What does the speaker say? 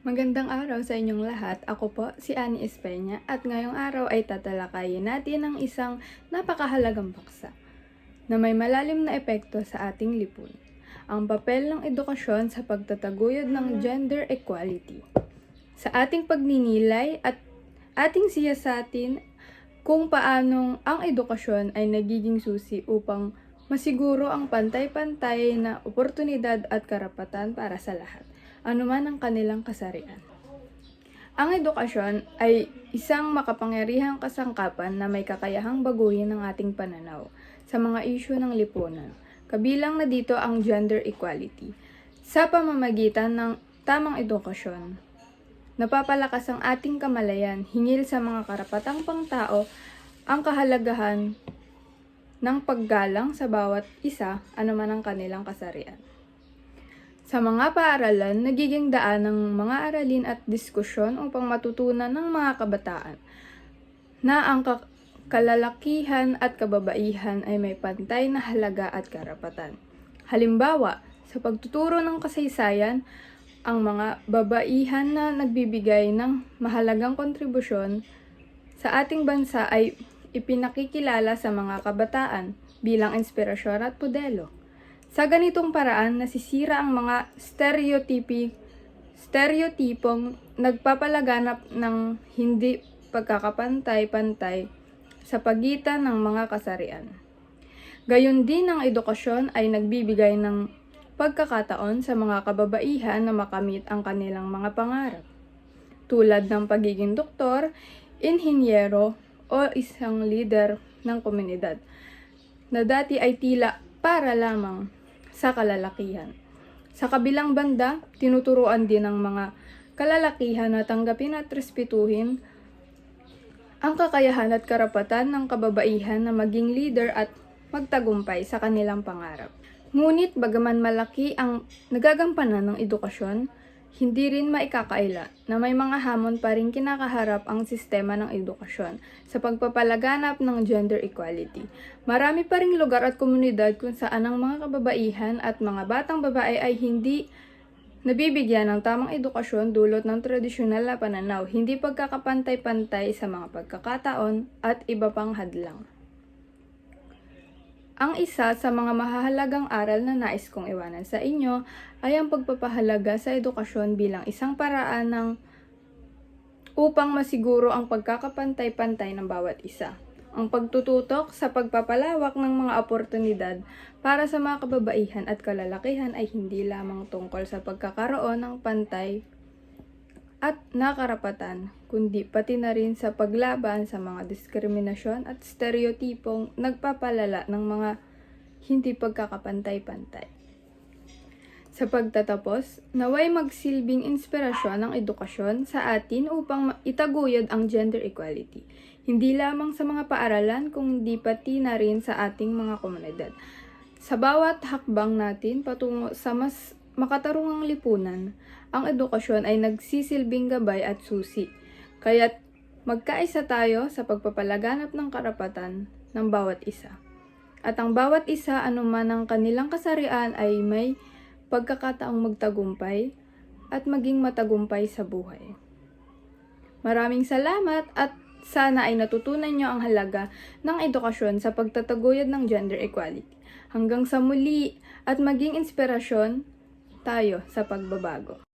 Magandang araw sa inyong lahat. Ako po si Ani Espeña at ngayong araw ay tatalakayin natin ang isang napakahalagang paksa na may malalim na epekto sa ating lipunan. Ang papel ng edukasyon sa pagtataguyod ng gender equality. Sa ating pagninilay at ating siyasatin kung paanong ang edukasyon ay nagiging susi upang masiguro ang pantay-pantay na oportunidad at karapatan para sa lahat anuman ang kanilang kasarian. Ang edukasyon ay isang makapangyarihang kasangkapan na may kakayahang baguhin ang ating pananaw sa mga isyu ng lipunan. Kabilang na dito ang gender equality. Sa pamamagitan ng tamang edukasyon, napapalakas ang ating kamalayan hingil sa mga karapatang pangtao ang kahalagahan ng paggalang sa bawat isa anuman ang kanilang kasarian. Sa mga paaralan, nagiging daan ng mga aralin at diskusyon upang matutunan ng mga kabataan na ang ka- kalalakihan at kababaihan ay may pantay na halaga at karapatan. Halimbawa, sa pagtuturo ng kasaysayan, ang mga babaihan na nagbibigay ng mahalagang kontribusyon sa ating bansa ay ipinakikilala sa mga kabataan bilang inspirasyon at modelo. Sa ganitong paraan, nasisira ang mga stereotypi, stereotipong nagpapalaganap ng hindi pagkakapantay-pantay sa pagitan ng mga kasarian. Gayon din ang edukasyon ay nagbibigay ng pagkakataon sa mga kababaihan na makamit ang kanilang mga pangarap, tulad ng pagiging doktor, inhinyero, o isang leader ng komunidad, na dati ay tila para lamang sa kalalakihan. Sa kabilang banda, tinuturuan din ng mga kalalakihan na tanggapin at respetuhin ang kakayahan at karapatan ng kababaihan na maging leader at magtagumpay sa kanilang pangarap. Ngunit bagaman malaki ang nagagampanan ng edukasyon, hindi rin maikakaila na may mga hamon pa rin kinakaharap ang sistema ng edukasyon sa pagpapalaganap ng gender equality. Marami pa ring lugar at komunidad kung saan ang mga kababaihan at mga batang babae ay hindi nabibigyan ng tamang edukasyon dulot ng tradisyonal na pananaw, hindi pagkakapantay-pantay sa mga pagkakataon at iba pang hadlang. Ang isa sa mga mahahalagang aral na nais kong iwanan sa inyo ay ang pagpapahalaga sa edukasyon bilang isang paraan ng upang masiguro ang pagkakapantay-pantay ng bawat isa. Ang pagtututok sa pagpapalawak ng mga oportunidad para sa mga kababaihan at kalalakihan ay hindi lamang tungkol sa pagkakaroon ng pantay at nakarapatan, kundi pati na rin sa paglaban sa mga diskriminasyon at stereotipong nagpapalala ng mga hindi pagkakapantay-pantay. Sa pagtatapos, naway magsilbing inspirasyon ng edukasyon sa atin upang itaguyod ang gender equality, hindi lamang sa mga paaralan kundi pati na rin sa ating mga komunidad. Sa bawat hakbang natin patungo sa mas makatarungang lipunan, ang edukasyon ay nagsisilbing gabay at susi. Kaya't magkaisa tayo sa pagpapalaganap ng karapatan ng bawat isa. At ang bawat isa anuman ang kanilang kasarian ay may pagkakataong magtagumpay at maging matagumpay sa buhay. Maraming salamat at sana ay natutunan nyo ang halaga ng edukasyon sa pagtataguyod ng gender equality. Hanggang sa muli at maging inspirasyon tayo sa pagbabago.